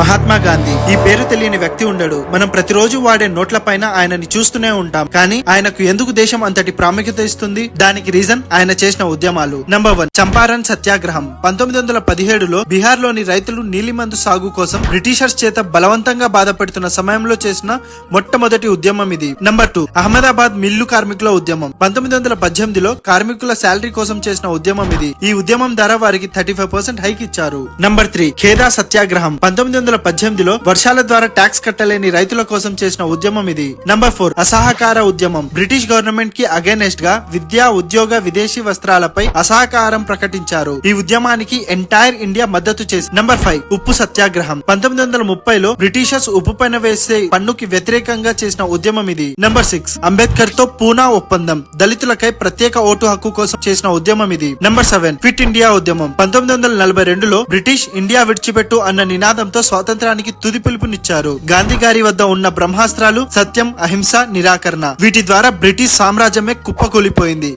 మహాత్మా గాంధీ. ఈ పేరు తెలియని వ్యక్తి ఉండడు. మనం ప్రతిరోజు వాడే నోట్ల పైన ఆయనని చూస్తూనే ఉంటాం. కానీ ఆయనకు ఎందుకు దేశం అంతటి ప్రాముఖ్యత ఇస్తుంది? దానికి రీజన్ ఆయన చేసిన ఉద్యమాలు. నంబర్ వన్ చంపారన్ సత్యాగ్రహం. పంతొమ్మిది వందల పదిహేడులో బీహార్లోని రైతులు నీలిమందు సాగు కోసం బ్రిటిషర్స్ చేత బలవంతంగా బాధపడుతున్న సమయంలో చేసిన మొట్టమొదటి ఉద్యమం ఇది. నంబర్ టూ అహ్మదాబాద్ మిల్లు కార్మికుల ఉద్యమం. పంతొమ్మిది వందల పద్దెనిమిదిలో కార్మికుల శాలరీ కోసం చేసిన ఉద్యమం ఇది. ఈ ఉద్యమం ద్వారా వారికి థర్టీ ఫైవ్ పర్సెంట్ హైక్ ఇచ్చారు. నంబర్ త్రీ ఖేదా సత్యాగ్రహం. పంతొమ్మిది వందల పద్దెనిమిదిలో వర్షాల ద్వారా ట్యాక్స్ కట్టలేని రైతుల కోసం చేసిన ఉద్యమం ఇది. నంబర్ ఫోర్ అసహకార ఉద్యమం. బ్రిటిష్ గవర్నమెంట్కి అగైనెస్ట్గా విద్యా ఉద్యోగ విదేశీ వస్త్రాలపై అసహకారం ప్రకటించారు. ఈ ఉద్యమానికి ఎంటైర్ ఇండియా మద్దతు చేసి నంబర్ ఫైవ్ ఉప్పు సత్యాగ్రహం. పంతొమ్మిది వందల ముప్పైలో బ్రిటిషర్స్ ఉప్పు పైన వేసే పన్నుకి వ్యతిరేకంగా చేసిన ఉద్యమం ఇది. నంబర్ సిక్స్ అంబేద్కర్తో పూనా ఒప్పందం. దళితులకై ప్రత్యేక ఓటు హక్కు కోసం చేసిన ఉద్యమం ఇది. నంబర్ సెవెన్ క్విట్ ఇండియా ఉద్యమం. పంతొమ్మిది వందల నలభై రెండులో బ్రిటిష్ ఇండియా విడిచిపెట్టు అన్న నినాదంతో స్వాతంత్రానికి తుది పిలుపునిచ్చారు. గాంధీ గారి వద్ద ఉన్న బ్రహ్మాస్త్రాలు సత్యం అహింస నిరాకరణ వీటి ద్వారా బ్రిటిష్ సామ్రాజ్యమే కుప్పకూలిపోయింది.